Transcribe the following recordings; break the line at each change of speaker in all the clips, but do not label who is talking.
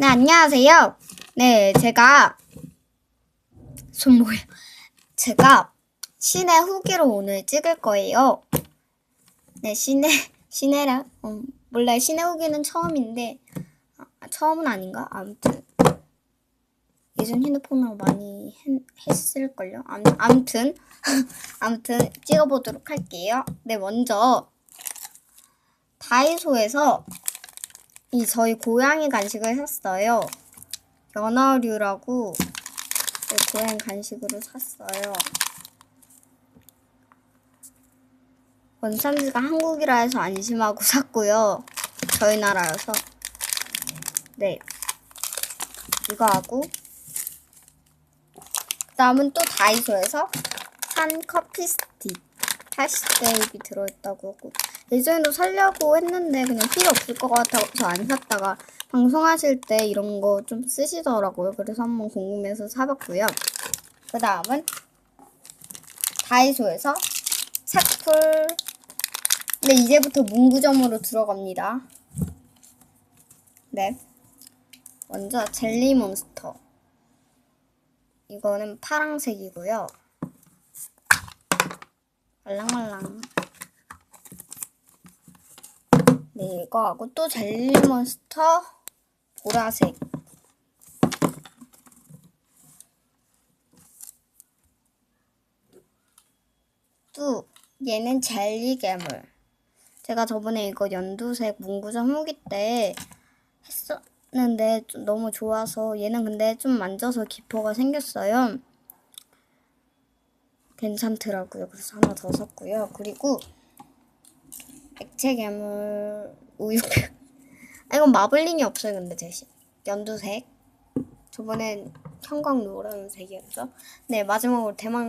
네, 안녕하세요. 네, 제가, 손 뭐야. 제가 신의 후기로 오늘 찍을 거예요. 네, 신의, 신의라, 어, 몰라요. 신의 후기는 처음인데, 아, 처음은 아닌가? 아무튼. 예전 핸드폰으로 많이 했, 했을걸요? 암, 아무튼, 아무튼 찍어보도록 할게요. 네, 먼저, 다이소에서 이 저희 고양이 간식을 샀어요. 연어류라고 네, 고양이 간식으로 샀어요. 원산지가 한국이라 해서 안심하고 샀고요. 저희 나라여서. 네. 이거 하고 그다음은 또 다이소에서 산 커피 스틱 80개입이 들어있다고 하고 예전에도 살려고 했는데 그냥 필요 없을 것 같아서 안 샀다가 방송하실 때 이런 거 좀 쓰시더라고요. 그래서 한번 궁금해서 사봤고요. 그 다음은 다이소에서 사풀 네 이제부터 문구점으로 들어갑니다. 네. 먼저 젤리 몬스터 이거는 파랑색이고요. 말랑말랑. 네, 이거 하고 또 젤리몬스터 보라색. 또 얘는 젤리 괴물. 제가 저번에 이거 연두색 문구점 후기 때 했었는데 좀 너무 좋아서 얘는 근데 좀 만져서 기포가 생겼어요. 괜찮더라고요. 그래서 하나 더 샀고요. 그리고 액체 괴물 우유. 아, 이건 마블링이 없어요. 근데 대신 연두색. 저번엔 형광 노란색이었죠. 네 마지막으로 대망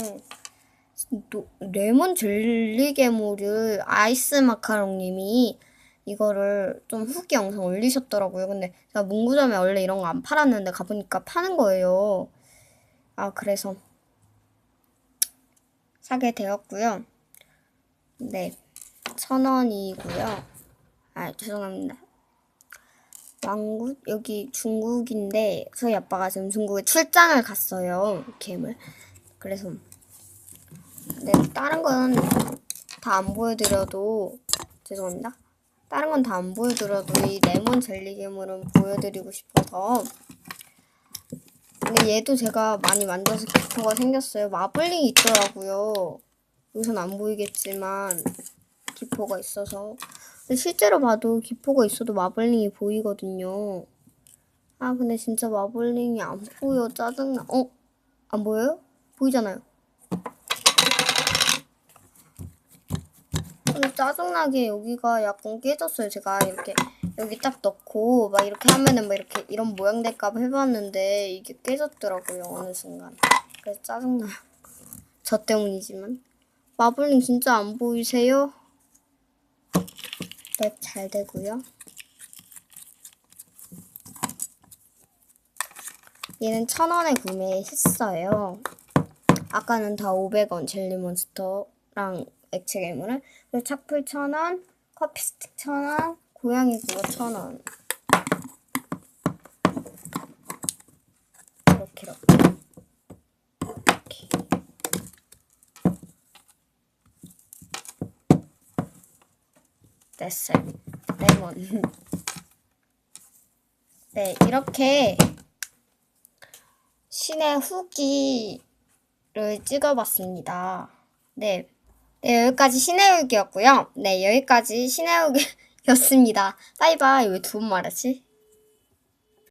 노, 레몬 젤리 괴물을 아이스 마카롱님이 이거를 좀 후기 영상 올리셨더라고요. 근데 제가 문구점에 원래 이런 거 안 팔았는데 가보니까 파는 거예요. 아 그래서 사게 되었고요. 네, 천 원이고요. 아, 죄송합니다. 왕국 여기 중국인데 저희 아빠가 지금 중국에 출장을 갔어요. 캠을. 그래서 네, 다른 건 다 안 보여드려도 죄송합니다. 다른 건 다 안 보여드려도 이 레몬 젤리 괴물은 보여드리고 싶어서 근데 얘도 제가 많이 만져서 기포가 생겼어요. 마블링이 있더라고요. 여기선 안 보이겠지만 기포가 있어서. 근데 실제로 봐도 기포가 있어도 마블링이 보이거든요. 아 근데 진짜 마블링이 안 보여. 짜증나. 어? 안 보여요? 보이잖아요. 근데 짜증나게 여기가 약간 깨졌어요. 제가 이렇게 여기 딱 넣고 막 이렇게 하면은 막 이렇게 이런 모양 될까봐 해봤는데 이게 깨졌더라고요. 어느 순간. 그래서 짜증나요. 저 때문이지만. 마블링 진짜 안 보이세요? 네, 잘 되고요. 얘는 천 원에 구매했어요. 아까는 다 500원 젤리몬스터랑 액체 괴물은 그리고 착풀 천 원, 커피 스틱 천 원, 고양이 그거 천 원. 이렇게 이렇게. 이렇게. 됐어요. 레몬. 네, 이렇게 신의 후기를 찍어봤습니다. 네. 네, 여기까지 신의 후기였고요. 네, 여기까지 신의 후기였습니다. 바이바이. 왜 두 번 말하지?